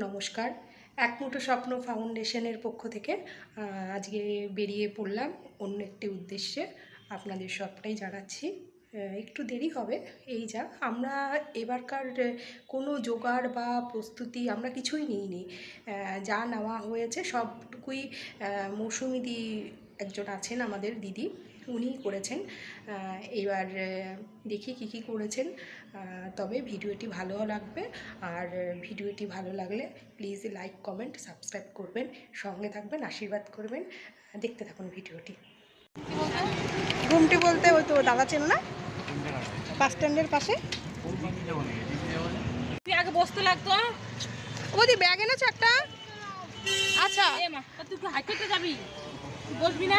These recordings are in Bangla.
নমস্কার। এক মুঠো স্বপ্ন ফাউন্ডেশনের পক্ষ থেকে আজকে বেরিয়ে পড়লাম অন্য একটি উদ্দেশ্যে আপনাদের সবটাই জানাচ্ছি। একটু দেরি হবে, এই যা। আমরা এবারকার কোনো জোগাড় বা প্রস্তুতি আমরা কিছুই নিইনি। যা নেওয়া হয়েছে সবটুকুই মৌসুমিদি একজন আছেন আমাদের দিদি। উনিই করেছেন। এবার দেখি কী কী করেছেন। তবে ভিডিওটি ভালো লাগবে। আর ভিডিওটি ভালো লাগলে প্লিজ লাইক কমেন্ট সাবস্ক্রাইব করবেন। সঙ্গে থাকবেন আশীর্বাদ করবেন। দেখতে থাকুন ভিডিওটি। ঘুমটি বলতে ওই তো দাদা চেন না? বাস স্ট্যান্ডের পাশে? আগে বসতে লাগতো ওদি ব্যাগ এনেছো একটা? আচ্ছা। তুই হাঁটতে যাবি? বসবি না?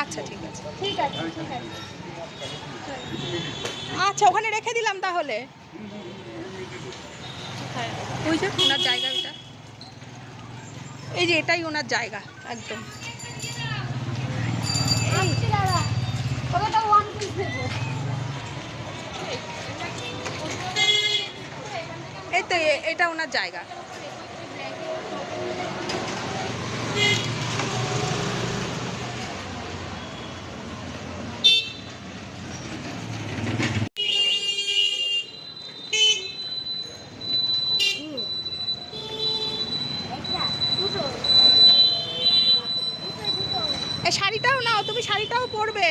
আচ্ছা ঠিক আছে। ঠিক আছে আচ্ছা ওখানে রেখে দিলাম তাহলে। ওই যে ওনার জায়গা এটা এই যে এটাই ওনার জায়গা, একদম। এই তো এটা ওনার জায়গা। এই শাড়িটাও নাও তুমি শাড়িটাও পরবে।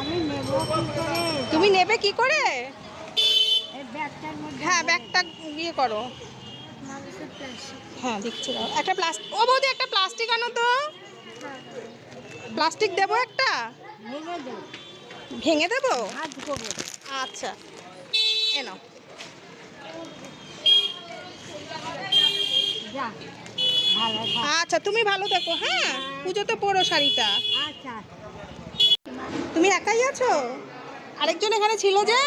আমি নেব কি তুমি নেবে কি করে? হ্যাঁ ব্যাগটা ইয়ে করো। হ্যাঁ দাও একটা প্লাস্টিক ও বৌদি একটা প্লাস্টিক আনো তো। প্লাস্টিক দেবো একটা? ভেঙে দেবো। আচ্ছা। এনো যা। আচ্ছা তুমি ভালো থেকো হ্যাঁ? পুজোতে পরো শাড়িটা। আচ্ছা। তুমি একাই আছো? আরেকজন এখানে ছিল যে?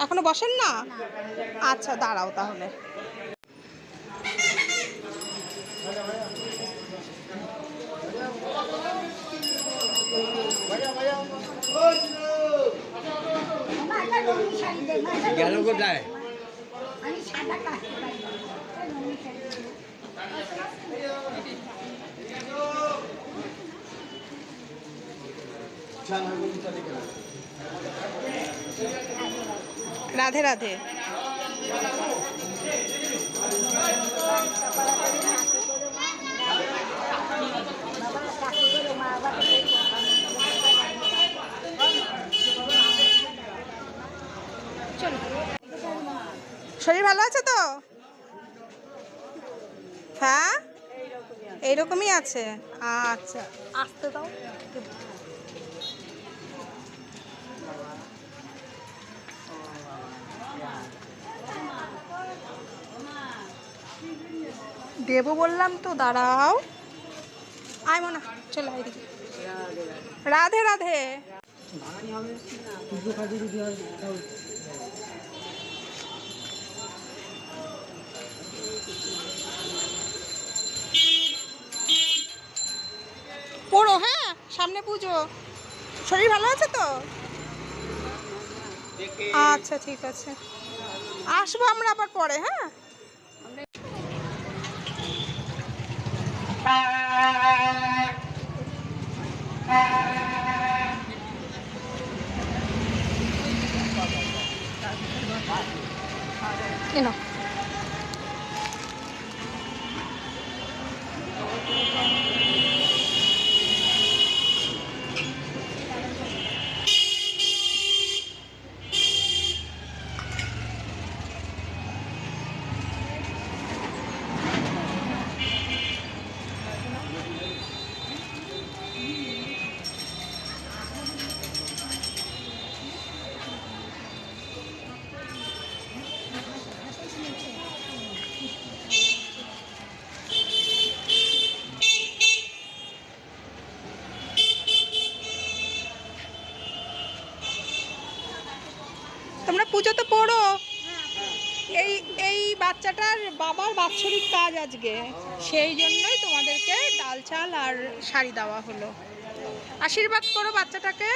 এখনও। বসেন না? আচ্ছা দাঁড়াও তাহলে। গেল কোথায়? আমি সাদা কাটতে রাধে রাধে। শরীর ভালো আছে? হ্যাঁ? এইরকমই আছে? আচ্ছা। আসতে দাও। দেবো বললাম তো দাঁড়াও। আয় মনে চলে এদিকে। রাধে রাধে। পড়ো হ্যাঁ সামনে পুজো। শরীর ভালো আছে তো? আচ্ছা ঠিক আছে। আসব আমরা আবার পরে হ্যাঁ? এনো পুজোতে পড়ো। এই এই বাচ্চাটার বাবার বাৎসরিক কাজ আজকে। সেই জন্যই তোমাদেরকে ডাল চাল আর শাড়ি দেওয়া হলো। আশীর্বাদ করো বাচ্চাটাকে।